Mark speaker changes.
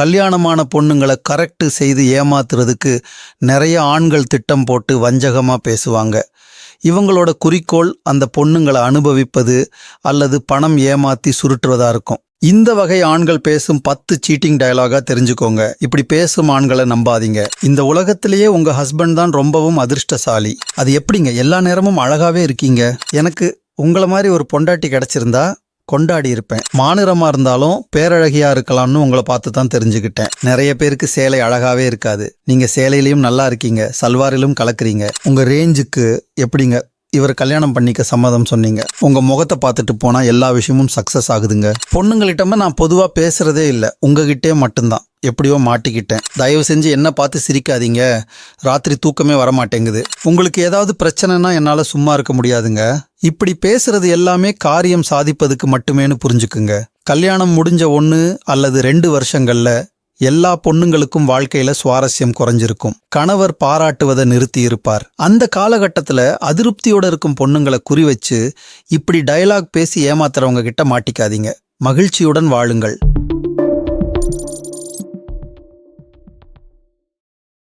Speaker 1: கல்யாணமான பொண்ணுங்களை கரெக்டு செய்து ஏமாத்துறதுக்கு நிறைய ஆண்கள் திட்டம் போட்டு வஞ்சகமாக பேசுவாங்க. இவங்களோட குறிக்கோள் அந்த பொண்ணுங்களை அனுபவிப்பது அல்லது பணம் ஏமாத்தி சுருட்டுறதா இருக்கும். இந்த வகை ஆண்கள் பேசும் பத்து சீட்டிங் டயலாகா தெரிஞ்சுக்கோங்க. இப்படி பேசும் ஆண்களை நம்பாதீங்க. இந்த உலகத்திலேயே உங்க ஹஸ்பண்ட் தான் ரொம்பவும் அதிர்ஷ்டசாலி. அது எப்படிங்க? எல்லா நேரமும் அழகாவே இருக்கீங்க. எனக்கு உங்களை மாதிரி ஒரு பொண்டாட்டி கிடைச்சிருந்தா கொண்டாடி இருப்பேன் மாநிறமா இருந்தாலும் பேரழகியா இருக்கலாம்னு உங்களை பார்த்து தான் தெரிஞ்சுக்கிட்டேன். நிறைய பேருக்கு சேலை அழகாவே இருக்காது. நீங்க சேலையிலையும் நல்லா இருக்கீங்க. சல்வாரிலும் கலக்குறீங்க. உங்க ரேஞ்சுக்கு எப்படிங்க? இவர் கல்யாணம் பண்ணிக்க சம்மதம் சொன்னீங்க. உங்க முகத்தை பார்த்துட்டு போனா எல்லா விஷயமும் சக்சஸ் ஆகுதுங்க. பொண்ணுங்களிட்டமா நான் பொதுவா பேசுறதே இல்லை. உங்ககிட்டே மட்டும்தான். எப்படியோ மாட்டிக்கிட்டேன். தயவு செஞ்சு என்ன பார்த்து சிரிக்காதீங்க. ராத்திரி தூக்கமே வர மாட்டேங்குது உங்களுக்கு ஏதாவது பிரச்சனைனா என்னால் சும்மா இருக்க முடியாதுங்க. இப்படி பேசுறது எல்லாமே காரியம் சாதிப்பதுக்கு மட்டுமேனு புரிஞ்சுக்குங்க. கல்யாணம் முடிஞ்ச ஒன்று அல்லது ரெண்டு வருஷங்கள்ல எல்லா பொண்ணுங்களுக்கும் வாழ்க்கையில சுவாரஸ்யம் குறைஞ்சிருக்கும். கணவர் பாராட்டுவதை நிறுத்தி இருப்பார். அந்த காலகட்டத்தில் அதிருப்தியோட இருக்கும் பொண்ணுங்களை குறி வச்சு இப்படி டயலாக் பேசி ஏமாத்துறவங்க கிட்ட மாட்டிக்காதீங்க. மகிழ்ச்சியுடன் வாழுங்கள்.